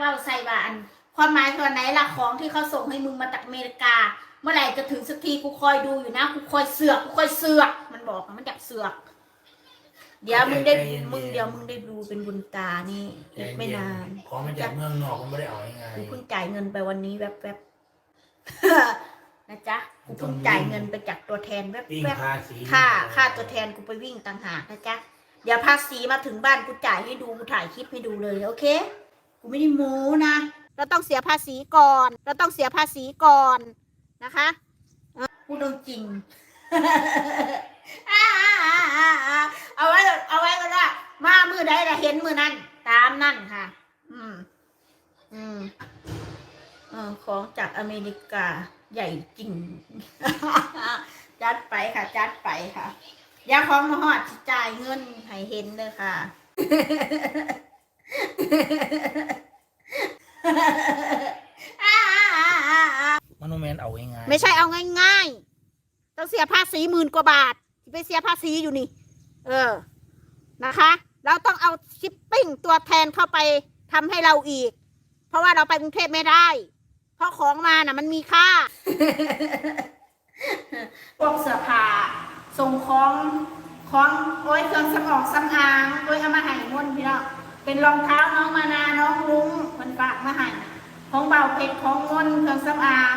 ว่าใส่บาอันความหมายคืออันไหนล่ะของที่เขาส่งให้มึงมาจากอเมริกา เมื่อไหร่จะถึงสักทีกูคอยดูอยู่นะกูคอยเสือกกูคอยเสือก มันบอกมันอยากเสือก เดี๋ยวมึงได้มึงเดี๋ยวมึงได้ดูเป็นบุญตานี่อีกไม่นานของมาจากเมืองนอกมันไม่ได้เอาง่ายกูเพิ่งจ่ายเงินไปวันนี้แวบๆ นะจ๊ะกูเพิ่งจ่ายเงินไปจากตัวแทนแวๆปิ้งบภาษีๆค่าค่าตัวแทนกูไปวิ่งต่างหากนะจ๊ะ เดี๋ยวภาษีมาถึงบ้านกูจ่ายให้ดู กูถ่ายคลิปให้ดูเลย โอเค กูไม่ได้โม้นะ เราต้องเสียภาษีก่อน เราต้องเสียภาษีก่อนนะคะเออพูดเรื่องจริงเอาไว้เอาไว้ก็ได้มามือใดละเห็นมือนั้นตามนั่นค่ะ อืม อืมเออของจากอเมริกาใหญ่จริง จัดไปค่ะ จัดไปค่ะอยาของมาหอดสิจ่ายเงินให้เห็นเลยค่ะ มันโนแมน เอาง่ายๆไม่ใช่เอาง่ายๆต้องเสียภาษีหมื่นกว่าบาทที่ไปเสียภาษีอยู่นี่ เออนะคะ เราต้องเอาชิปปิ้งตัวแทนเข้าไปทำให้เราอีก เพราะว่าเราไปกรุงเทพไม่ได้ เพราะของมาน่ะ มันมีค่าพวกเสื้อผ้าส่งของของโอ้ยเครื่องสมองสำอางโอ้ยเอามาให้มนพี่น้องเป็นรองเท้าน้องมานาน้องลุงมันฝากมาให้ของเบาเพชรของมนเครื่องสำอาง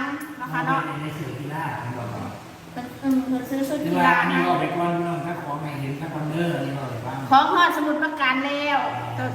นะคะเนาะในสื่อที่ล่าของเรามันเออมันซื้อชุดเวกีลาฬาอันนี้ให้เราไปก่อนพี่น้องถ้าของไม่เห็นถ้าคอนเดอร์นี่เราไปบ้าง ของหอดสมุดประการแล้ว